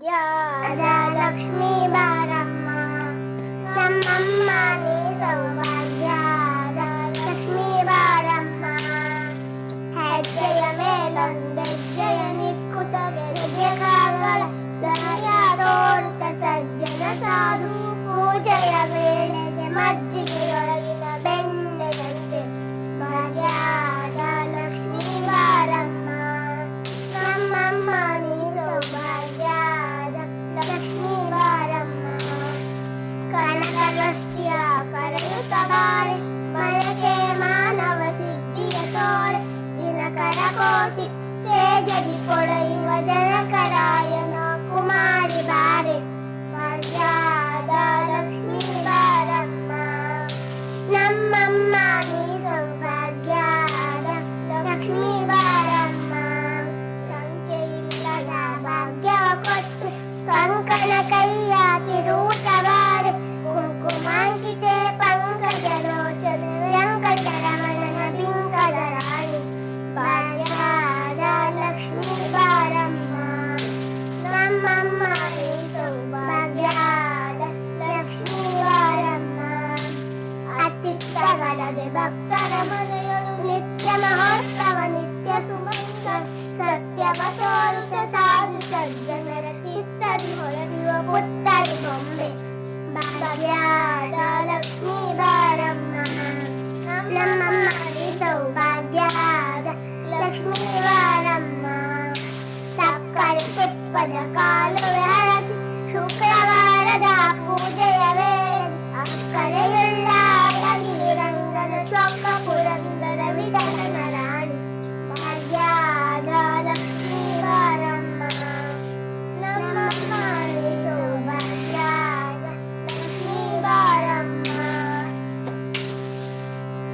భాగ్యాద లక్ష్మీ బారమ్మ నమ్మమ్మ నీ సౌభాగ్యాద లక్ష్మీ బారమ్మ ಹೆಜ್ಜೆಯ ಮೇಲೊಂದೆಜ್ಜೆಯ ನಿಕ್ಕುತ್ತದೆ ಹೃದಯಗಳ ದಯಾದೋಡುತ್ತ ಸಜ್ಜನ ಸಾಧು ಪೂಜೆಯ ವೇಳೆಗೆ ಮಜ್ಜಿಗೆಯೊಳಗಿನ ಕೋಟಿ ತೇಜದಿ ಕೊಡೆಯುವ ಜನಕರಾಯನ ಕುಮಾರಿ ಬಾರೆ ಭಾಗ್ಯಾದ ಲಕ್ಷ್ಮೀ ಬಾರಮ್ಮ ನಮ್ಮಮ್ಮ ನೀ ಸೌಭಾಗ್ಯಾದ ಲಕ್ಷ್ಮೀ ಬಾರಮ್ಮ ಸಂಖ್ಯೆಯಿಲ್ಲದ ಭಾಗ್ಯವ ಕೊಟ್ಟು ಕಂಕಣ ಕೈಯ ಅತ್ತಿತ್ತಗಲದೆ ಭಕ್ತರ ಮನೆಯೊಳು ನಿತ್ಯ ಮಹೋತ್ಸವ ನಿತ್ಯ ಸುಮಂಗ ಸತ್ಯವ ತೋರುತ ಸಾಧು ಸಜ್ಜನರ ಚಿತ್ತದಿ ಹೊರಡುವ ಪುತ್ತರಿ ಬೊಂಬೆ ಭಾಗ್ಯದ ಲಕ್ಷ್ಮೀ ಬಾರಮ್ಮ ನಮ್ಮಮ್ಮ ನೀ ಸೌಭಾಗ್ಯದ ಲಕ್ಷ್ಮೀ ಬಾರಮ್ಮ ಸಕ್ಕರೆ ತುಪ್ಪದ ಕಾಲುವೆ ಹರಸಿ ಶುಕ್ರವಾರದ ಪೂಜೆಯ అమ్మ పురందర విధాన రాణి భాగ్యాదార